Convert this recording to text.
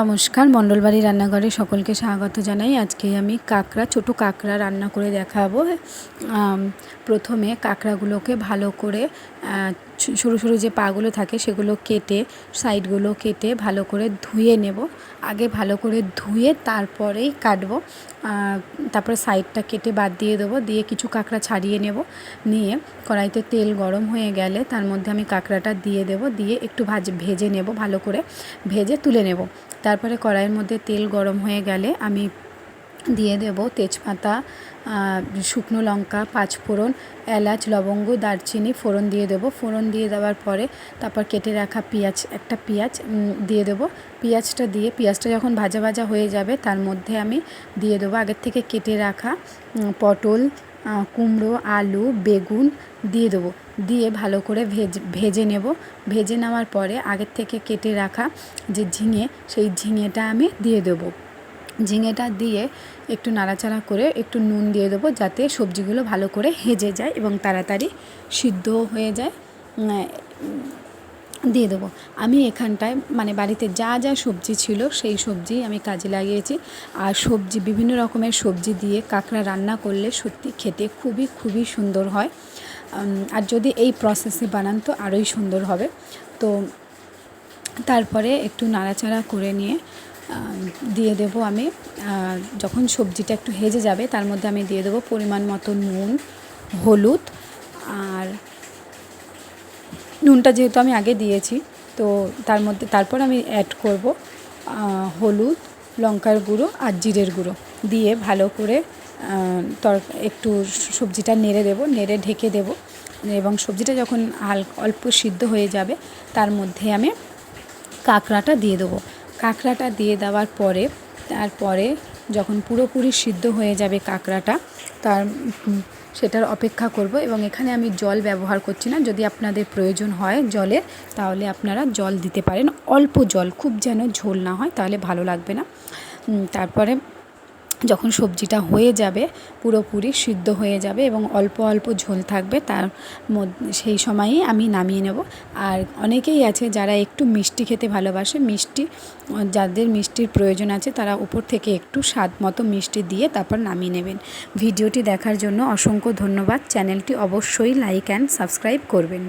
নমস্কার, মণ্ডলবাড়ি রান্নাঘরে সকলকে স্বাগত জানাই। আজকে আমি কাঁকড়া, ছোট কাঁকড়া রান্না করে দেখাবো। প্রথমে কাঁকড়াগুলোকে ভালো করে সরু সরু যে পাগুলো থাকে সেগুলো কেটে, সাইডগুলো কেটে ভালো করে ধুয়ে নেব। আগে ভালো করে ধুয়ে তারপরেই কাটবো। তারপরে সাইডটা কেটে বাদ দিয়ে দেবো। দিয়ে কিছু কাঁকড়া ছাড়িয়ে নেব। নিয়ে কড়াইতে তেল গরম হয়ে গেলে তার মধ্যে আমি কাঁকড়াটা দিয়ে দেব। দিয়ে একটু ভাজ, ভেজে নেব ভালো করে। ভেজে তুলে নেব। তারপরে কড়াইয়ের মধ্যে তেল গরম হয়ে গেলে আমি দিয়ে দেব তেজপাতা শুকনো লঙ্কা, পাঁচফোড়ন, এলাচ, লবঙ্গ, দারচিনি, ফোড়ন দিয়ে দেবো। ফোড়ন দিয়ে দেওয়ার পরে তারপর কেটে রাখা পেঁয়াজ, একটা পেঁয়াজ দিয়ে দেবো। পেঁয়াজটা দিয়ে, পেঁয়াজটা যখন ভাজা ভাজা হয়ে যাবে তার মধ্যে আমি দিয়ে দেবো আগের থেকে কেটে রাখা পটল কুমড়ো, আলু, বেগুন দিয়ে দেবো। দিয়ে ভালো করে ভেজ, ভেজে নেব। ভেজে নেওয়ার পরে আগের থেকে কেটে রাখা যে ঝিঙে, সেই ঝিঙেটা আমি দিয়ে দেবো। ঝিঙেটা দিয়ে একটু নাড়াচাড়া করে একটু নুন দিয়ে দেবো যাতে সবজিগুলো ভালো করে হেজে যায় এবং তাড়াতাড়ি সিদ্ধ হয়ে যায়। দিয়ে দেবো। আমি এখানটায় মানে বাড়িতে যা যা সবজি ছিল সেই সবজি আমি কাজে লাগিয়েছি। আর সবজি বিভিন্ন রকমের সবজি দিয়ে কাঁকড়া রান্না করলে সত্যি খেতে খুবই খুবই সুন্দর হয়। আর যদি এই প্রসেসে বানান তো আরোই সুন্দর হবে। তো তারপরে একটু নাড়াচাড়া করে নিয়ে দিয়ে দেবো আমি। যখন সবজিটা একটু হেজে যাবে তার মধ্যে আমি দিয়ে দেবো পরিমাণ মতো নুন, হলুদ, আর নুনটা যেহেতু আমি আগে দিয়েছি, তো তার মধ্যে, তারপর আমি অ্যাড করব হলুদ, লঙ্কার গুঁড়ো আর জিরের গুঁড়ো। দিয়ে ভালো করে তর, একটু সবজিটা নেড়ে দেবো, নেড়ে ঢেকে দেবো। এবং সবজিটা যখন হাল, অল্প সিদ্ধ হয়ে যাবে, তার মধ্যে আমি কাঁকড়াটা দিয়ে দেবো। কাঁকড়াটা দিয়ে দেওয়ার পরে, তারপরে যখন পুরোপুরি সিদ্ধ হয়ে যাবে কাঁকড়াটা তার সেটার অপেক্ষা করব এবং এখানে আমি জল ব্যবহার করছি না। যদি আপনাদের প্রয়োজন হয় জলের তাহলে আপনারা জল দিতে পারেন। অল্প জল, খুব যেন ঝোল না হয়, তাহলে ভালো লাগবে না। তারপরে যখন সবজিটা হয়ে যাবে, পুরোপুরি সিদ্ধ হয়ে যাবে এবং অল্প অল্প ঝোল থাকবে, তার মধ্যে সেই সময়ই আমি নামিয়ে নেব। আর অনেকেই আছে যারা একটু মিষ্টি খেতে ভালোবাসে, মিষ্টি, যাদের মিষ্টির প্রয়োজন আছে তারা উপর থেকে একটু স্বাদ মতো মিষ্টি দিয়ে তারপর নামিয়ে নেবেন। ভিডিওটি দেখার জন্য অসংখ্য ধন্যবাদ। চ্যানেলটি অবশ্যই লাইক অ্যান্ড সাবস্ক্রাইব করবেন।